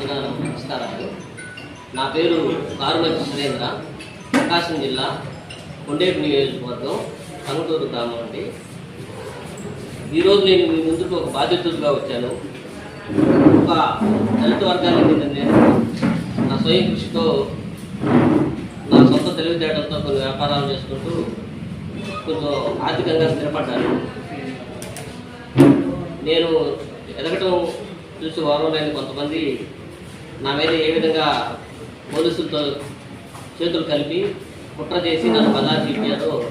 విధానం నమస్కారాలు. నా పేరు కారుమతి సురేంద్ర ప్రకాశం జిల్లా కొండేపు నియోజకవర్గం కనుటూరు గ్రామం అండి. ఈరోజు నేను మీ ముందుకు ఒక బాధ్యతగా వచ్చాను. ఒక దళిత వర్గానికి చెందిన నేను నా స్వయం కృషితో నా సొంత తెలివితేటలతో కొన్ని వ్యాపారాలు చేసుకుంటూ కొంచెం ఆర్థికంగా స్థిరపడ్డాను. నేను ఎదగటం చూసి వారంలోని కొంతమంది నా మీద ఏ విధంగా పోలీసులతో చేతులు కలిపి కుట్ర చేసి నన్ను బదారు చెప్పారో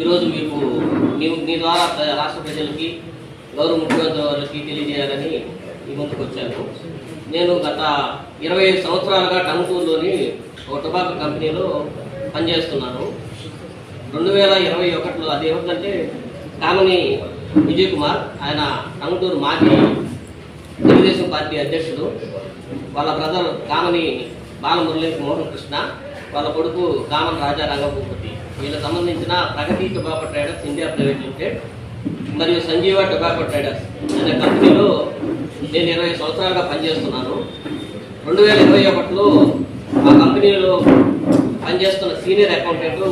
ఈరోజు మీకు మీ మీ ద్వారా ప్ర- రాష్ట్ర ప్రజలకి గౌరవ ముఖ్యమంత్రి వారికి తెలియజేయాలని ఈ ముందుకు వచ్చాను. నేను గత ఇరవై ఐదు సంవత్సరాలుగా టంగూరులోని ఒక టొబాకో కంపెనీలో పనిచేస్తున్నాను. రెండు వేల ఇరవై ఒకటిలో అది ఏమిటంటే కామని విజయ్ కుమార్ ఆయన టంగుటూరు మాజీ తెలుగుదేశం పార్టీ అధ్యక్షుడు. వాళ్ళ బ్రదర్ కామని బాలమురళి మోహన్ కృష్ణ వాళ్ళ కొడుకు కామన్ రాజా రంగభూపతి. వీళ్ళకి సంబంధించిన Pragathi tobacco traders India private limited మరియు సంజీవ టొబాకో ట్రేడర్స్ అనే కంపెనీలో నేను ఇరవై సంవత్సరాలుగా పనిచేస్తున్నాను. రెండు వేల ఇరవై ఒకటిలో ఆ కంపెనీలో పనిచేస్తున్న సీనియర్ అకౌంటెంట్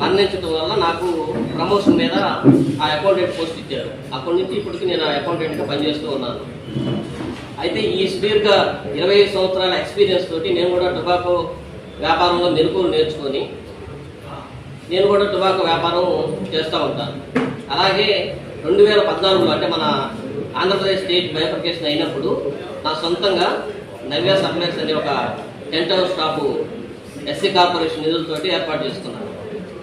మరణించడం వల్ల నాకు ప్రమోషన్ మీద ఆ అకౌంటెంట్ పోస్ట్ ఇచ్చారు. అప్పటి నుంచి ఇప్పటికి నేను ఆ అకౌంటెంట్గా పనిచేస్తూ ఉన్నాను. అయితే ఈ సుదీర్ఘ ఇరవై ఐదు సంవత్సరాల ఎక్స్పీరియన్స్ తోటి నేను కూడా టొబాకో వ్యాపారంలో మెరుగులు నేర్చుకొని నేను కూడా టొబాకో వ్యాపారం చేస్తూ ఉంటాను. అలాగే రెండు వేల పద్నాలుగులో అంటే మన ఆంధ్రప్రదేశ్ స్టేట్ బైఫర్కేషన్ అయినప్పుడు నా సొంతంగా నవ్య సప్లైస్ అనే ఒక టెంట్ హౌస్ స్టాపు ఎస్సీ కార్పొరేషన్ నిధులతోటి ఏర్పాటు చేసుకున్నాను.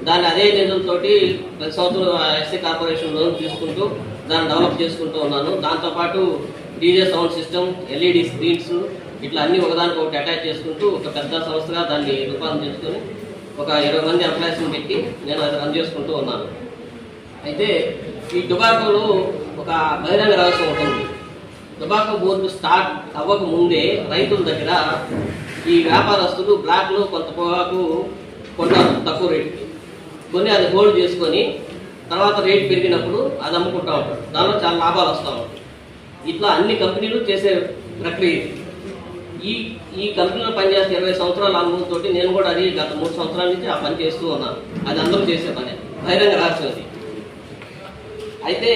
దాన్ని అదే నిధులతో ప్రతి సంవత్సరం ఎస్సీ కార్పొరేషన్ లోన్ తీసుకుంటూ దాన్ని డెవలప్ చేసుకుంటూ ఉన్నాను. దాంతోపాటు DJ sound system LED screens ఇట్లా అన్ని ఒకదానికి ఒకటి అటాచ్ చేసుకుంటూ ఒక పెద్ద సంస్థగా దాన్ని రూపాంతరం చేసుకొని ఒక ఇరవై మంది ఎంప్లాయీస్ని పెట్టి నేను అది రన్ చేసుకుంటూ ఉన్నాను. అయితే ఈ టుబాకోలో ఒక బహిరంగ రహస్యం ఉంటుంది టుబాకో బోర్డు స్టార్ట్ అవ్వక ముందే రైతుల దగ్గర ఈ వ్యాపారస్తులు బ్లాక్లో కొంత పొగాకు కొంటారు తక్కువ రేటుకి. కొన్ని అది హోల్డ్ చేసుకొని తర్వాత రేట్ పెరిగినప్పుడు అది అమ్ముకుంటా ఉంటాడు దానిలో చాలా లాభాలు వస్తూ ఉంటాయి. ఇట్లా అన్ని కంపెనీలు చేసే ప్రక్రియ ఈ ఈ కంపెనీలో పనిచేస్తే ఇరవై సంవత్సరాల అనుభవంతో నేను కూడా అది గత మూడు సంవత్సరాల నుంచి ఆ పని చేస్తూ ఉన్నాను అది అందరూ చేసే పని. బహిరంగ రహస్యం అయితే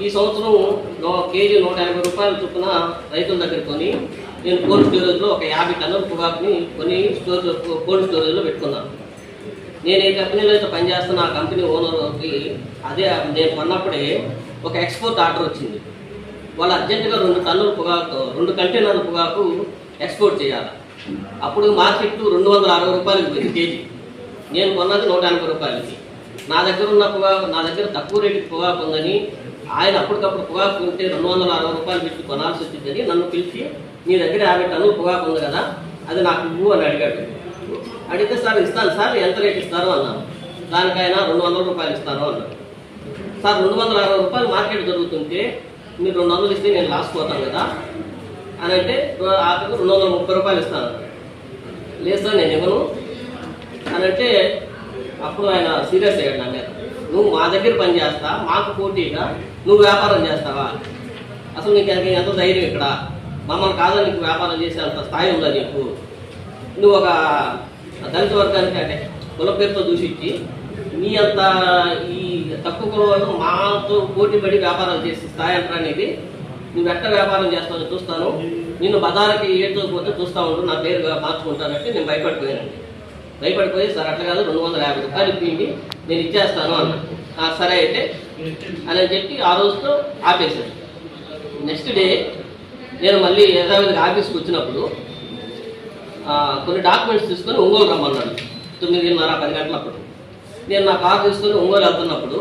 ఈ సంవత్సరం కేజీ నూట యాభై రూపాయల చొప్పున రైతుల దగ్గర కొని నేను కోల్డ్ స్టోరేజ్లో ఒక యాభై టన్నుల పొగాకుని కొని స్టోరేజ్ కోల్డ్ స్టోరేజ్లో పెట్టుకున్నాను నేను ఏ కంపెనీలో అయితే పనిచేస్తున్న ఆ కంపెనీ ఓనర్కి అదే నేను కొన్నప్పుడే ఒక ఎక్స్పోర్ట్ ఆర్డర్ వచ్చింది. వాళ్ళు అర్జెంటుగా రెండు టన్నుల పొగాకు రెండు కంటైనర్ల పొగాకు ఎక్స్పోర్ట్ చేయాలి. అప్పుడు మార్కెట్ రెండు వందల అరవై రూపాయలకి పోయింది కేజీ. నేను కొన్నది నూట ఎనభై రూపాయలకి. నా దగ్గర ఉన్న పొగాకు నా దగ్గర తక్కువ రేటుకి పొగాకు ఉందని ఆయన అప్పటికప్పుడు పొగాకు ఉంటే రెండు వందల అరవై రూపాయలు పెట్టి కొనాల్సి వచ్చిందని నన్ను పిలిచి నీ దగ్గర యాభై టన్నుల పొగాకు ఉంది కదా అది నాకు ఇవ్వు అని అడిగాడు. అడిగితే సార్ ఇస్తాను సార్ ఎంత రేట్ ఇస్తారు అన్నాను. దానికైనా రెండు వందల రూపాయలు ఇస్తారు అన్నాను సార్ రెండు వందల అరవై రూపాయలు మార్కెట్ జరుగుతుంటే మీరు రెండు వందలు ఇస్తే నేను లాస్ పోతాను కదా? అని అంటే ఆఖరికి రెండు వందల ముప్పై రూపాయలు ఇస్తాను లేదు సార్ నేను ఇవ్వను. అని అంటే అప్పుడు ఆయన సీరియస్ అయ్యాడు నా మీద. నువ్వు మా దగ్గర పని చేస్తా మాకు పోటీగా నువ్వు వ్యాపారం చేస్తావా? అసలు నీకు ఎంత ధైర్యం ఇక్కడ? మమ్మల్ని కాదని నీకు వ్యాపారం చేసే అంత స్థాయి ఉందా నీకు? నువ్వు ఒక దళిత వర్గానికి అంటే కుల పేరుతో దూషించి నీ అంత ఈ తక్కువ కులం మాతో పోటీ పడి వ్యాపారం చేసే స్థాయి అనేది నువ్వు ఎట్ట వ్యాపారం చేస్తావో చూస్తాను. నిన్ను బజార్కి ఏతో పోతే చూస్తా ఉండు నా పేరు మార్చుకుంటానంటే నేను భయపడిపోయానండి భయపడిపోయి సార్ అట్లా కాదు రెండు వందల యాభై రూపాయలు ఇప్పిండి నేను ఇచ్చేస్తాను అన్న. సరే అయితే అని చెప్పి ఆ రోజుతో ఆపేశాను నెక్స్ట్ డే నేను మళ్ళీ యథావిధిగా ఆఫీస్కి వచ్చినప్పుడు కొన్ని డాక్యుమెంట్స్ తీసుకొని ఒంగోలు రమ్మన్నాడు. తొమ్మిదిన్నర పది గంటలప్పుడు. నేను నా కార్ తీసుకొని ఒంగోలు వెళ్తున్నప్పుడు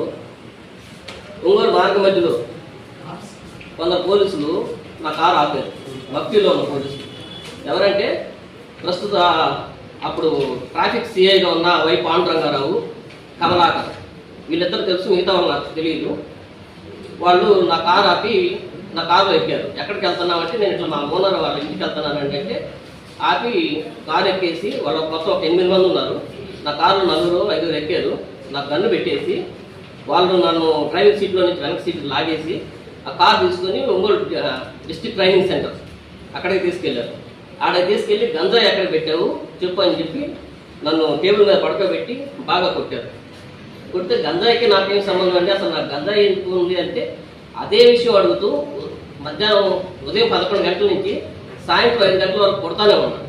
ఒంగోలు మార్గ మధ్యలో కొందరు పోలీసులు నా కారు ఆపారు. భక్తిలో ఉన్న పోలీసులు. ఎవరంటే ప్రస్తుత అప్పుడు ట్రాఫిక్ సిఐగా ఉన్న వై పాండురంగారావు కమలాకర్. వీళ్ళిద్దరు తెలుసు మిగతా వాళ్ళు నాకు తెలియదు. వాళ్ళు నా కారు ఆపి నా కారులో ఎక్కారు. ఎక్కడికి వెళ్తున్నామంటే నేను ఇట్లా మా ఓనర్ వాళ్ళ ఇంటికి వెళ్తున్నాను అంటే ఆపి కారు ఎక్కేసి వాళ్ళ మొత్తం ఒక ఎనిమిది మంది ఉన్నారు. నా కారు నలుగురు ఐదుగురు ఎక్కారు. నాకు గన్ను పెట్టేసి వాళ్ళు నన్ను డ్రైవింగ్ సీట్లో నుంచి వెనక సీట్ లాగేసి ఆ కార్ తీసుకొని ఒంగోలు డిస్ట్రిక్ట్ ట్రైనింగ్ సెంటర్ అక్కడికి తీసుకెళ్ళారు. ఆడ తీసుకెళ్ళి గంజాయి ఎక్కడ పెట్టావు చెప్పు అని చెప్పి నన్ను టేబుల్ మీద పడుకోబెట్టి బాగా కొట్టారు. కొడితే గంజాయికి నాకేం సంబంధం అండి అసలు నాకు గంజాయి ఎందుకు ఉంది అంటే అదే విషయం అడుగుతూ మధ్యాహ్నం ఉదయం పదకొండు గంటల నుంచి సాయంత్రం ఐదు గంటల వరకు కొడతానే ఉన్నాను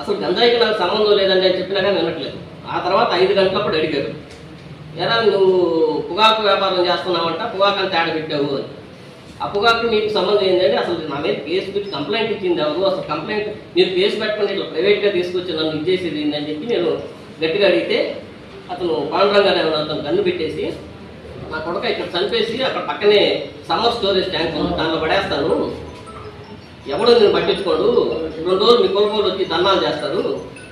అసలు గంజాయికి నాకు సంబంధం లేదండి అని చెప్పినా కానీ వినట్లేదు. ఆ తర్వాత ఐదు గంటలప్పుడు అడిగారు. ఎరా నువ్వు పొగాకు వ్యాపారం చేస్తున్నావంట పొగాకు అని తేడా పెట్టావు అని. ఆ పొగాకు నీకు సంబంధం ఏంటంటే అసలు నా మీద కేసు పెట్టి కంప్లైంట్ ఇచ్చింది ఎవరు? అసలు కంప్లైంట్ మీరు కేసు పెట్టుకుని ఇట్లా ప్రైవేట్గా తీసుకొచ్చి నన్ను ఇచ్చేసేది ఏంటని చెప్పి నేను గట్టిగా అడిగితే అతను పాండురంగా అతను కన్ను పెట్టేసి నా కొడుక ఇక్కడ చనిపేసి అక్కడ పక్కనే సమ్మర్ స్టోరేజ్ ట్యాంక్ ఉంది దానిలో పడేస్తాను. ఎవడో నేను పట్టించుకోడు. రెండు రోజులు మీ కొడుకోలు వచ్చి దన్నాలు చేస్తారు.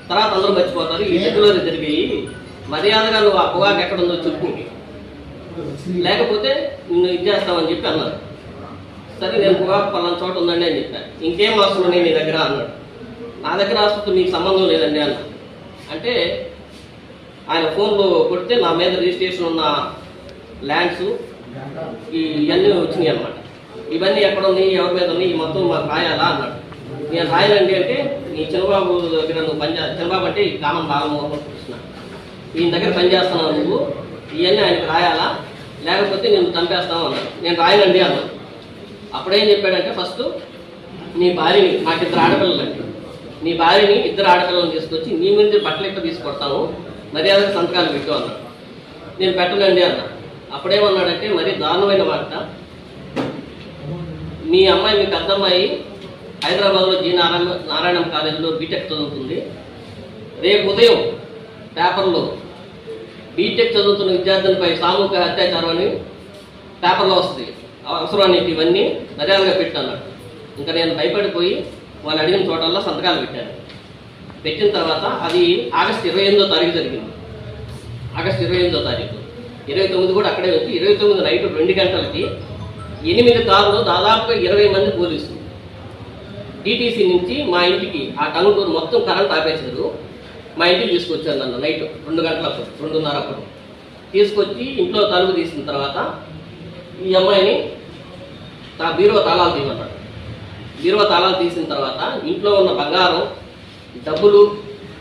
తర్వాత అందరూ మర్చిపోతారు. ఈ డెగ్యులర్ జరిగాయి మర్యాదగా నువ్వు ఆ పొగాకు ఎక్కడ ఉందో చెప్పు. లేకపోతే నిన్ను ఇది చేస్తామని చెప్పి అన్నారు. సరే నేను పొగాకు పలానా చోట ఉందండి అని చెప్పాను. ఇంకేం అవసరం ఉన్నాయి నీ దగ్గర అన్నాడు. నా దగ్గర ఆస్తుతో మీకు సంబంధం లేదండి అన్న అంటే ఆయన ఫోన్లో కొడితే నా మీద రిజిస్ట్రేషన్ ఉన్న ల్యాండ్స్ ఇవన్నీ వచ్చినాయి అన్నమాట. ఇవన్నీ ఎక్కడ ఉంది ఎవరి మీద ఉన్నాయి ఈ మొత్తం మాకు రాయాలా అన్నాడు. నేను రాయాలండి అంటే నీ చంద్రబాబు దగ్గర నువ్వు పనిచే చంద్రబాబు అంటే ఈ కామన్ బాలమోహన్ కృష్ణ ఈయన దగ్గర పనిచేస్తున్నావు నువ్వు ఇవన్నీ ఆయనకు రాయాలా? లేకపోతే నేను చంపేస్తావు అన్నాడు. నేను రాయనండి అన్నాను అప్పుడేం చెప్పాడంటే ఫస్ట్ నీ భార్యని మాకు ఇద్దరు ఆడపిల్లలండి. నీ భార్యని ఇద్దరు ఆడపిల్లలను తీసుకొచ్చి నీ మీద బట్టలు ఎక్కువ తీసుకొడతాను మర్యాదకు సంతకాలు పెట్టు అన్నాడు. నేను పెట్టనండి అన్నా. అప్పుడేమన్నాడంటే మరి దారుణమైన మాట మీ అమ్మాయి మీ పెద్ద హైదరాబాద్లో జీ నారాయణ నారాయణం కాలేజీలో బీటెక్ చదువుతుంది. రేపు ఉదయం పేపర్లో బీటెక్ చదువుతున్న విద్యార్థులపై సామూహిక అత్యాచారం అని పేపర్లో వస్తుంది. అవసరాన్ని ఇవన్నీ మర్యాదగా పెట్టన్నాడు ఇంకా నేను భయపడిపోయి వాళ్ళు అడిగిన చోటల్లో సంతకాలు పెట్టాను. పెట్టిన తర్వాత అది ఆగస్ట్ ఇరవై ఎనిమిదో తారీఖు జరిగింది. ఆగస్ట్ ఇరవై ఎనిమిదో తారీఖు. ఇరవై తొమ్మిది కూడా అక్కడే వచ్చి ఇరవై తొమ్మిది నైట్ రెండు గంటలకి ఎనిమిది కార్లు దాదాపుగా ఇరవై మంది పోలీసులు. డిటీసీ నుంచి మా ఇంటికి ఆ టంగుటూరు మొత్తం కరెంట్ ఆపేశారు. మా ఇంటికి తీసుకొచ్చారు నన్ను నైట్ రెండు గంటలప్పుడు రెండున్నర అప్పుడు. తీసుకొచ్చి ఇంట్లో తలుపు తీసిన తర్వాత ఈ అమ్మాయిని తా బీరువా తాళాలు తీయమన్నాడు బీరువా తాళాలు తీసిన తర్వాత ఇంట్లో ఉన్న బంగారం డబ్బులు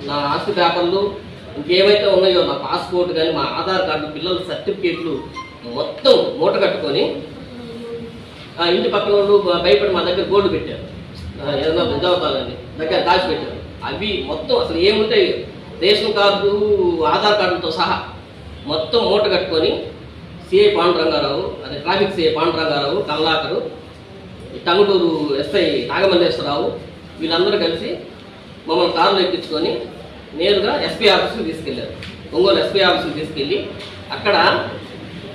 నా ఆస్తి పేపర్లు ఇంకేమైతే ఉన్నాయో నా పాస్పోర్ట్ కానీ మా ఆధార్ కార్డు పిల్లల సర్టిఫికేట్లు మొత్తం మూట కట్టుకొని ఆ ఇంటి పక్కన వాళ్ళు భయపడి మా దగ్గర గోల్డ్ పెట్టారు. ఆ, ఏదైనా దగ్గర దాచి పెట్టారు. అవి మొత్తం అసలు ఏముంటాయి? రేషన్ కార్డు ఆధార్ కార్డులతో సహా మొత్తం మూట కట్టుకొని సిఐ పాండురంగారావు అదే traffic CI Pandurangarao Kamalakar Tanguturu SI Nagamalleswararao వీళ్ళందరూ కలిసి మమ్మల్ని కారులో ఎక్కించుకొని నేరుగా ఎస్పీ ఆఫీస్కి తీసుకెళ్ళారు ఒంగోలు ఎస్పీ ఆఫీస్కి తీసుకెళ్ళి అక్కడ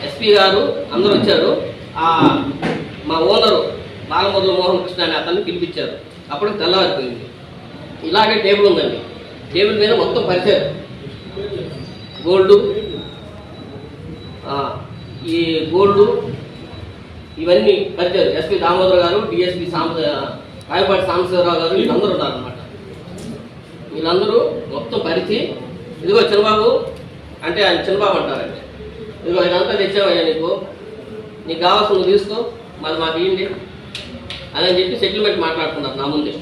ఎస్పీ గారు అందరూ వచ్చారు. ఆ మా ఓనరు బాలమురళి మోహన్ కృష్ణ అనే అతన్ని పిలిపించారు. అప్పుడు తెల్లవారిపోయింది. ఇలాగే టేబుల్ ఉందండి. టేబుల్ మీద మొత్తం పరిచారు గోల్డ్ ఈ గోల్డ్ ఇవన్నీ పరిచారు ఎస్పీ దామోదర్ గారు డిఎస్పీ సాం రాయపాటి సాంబశివరావు గారు వీళ్ళందరూ ఉన్నారనమాట వీళ్ళందరూ మొత్తం పరిచి ఇదిగో చిన్నబాబు అంటే ఆయన చిన్నబాబు అంటారండి. ఇదిగో ఇదంతా తెచ్చావయ్యా నీకు. నీకు కావాల్సిన నువ్వు తీసుకో. మళ్ళీ మాకు ఇవ్వండి అని చెప్పి సెటిల్మెంట్ మాట్లాడుతున్నారు నా ముందే.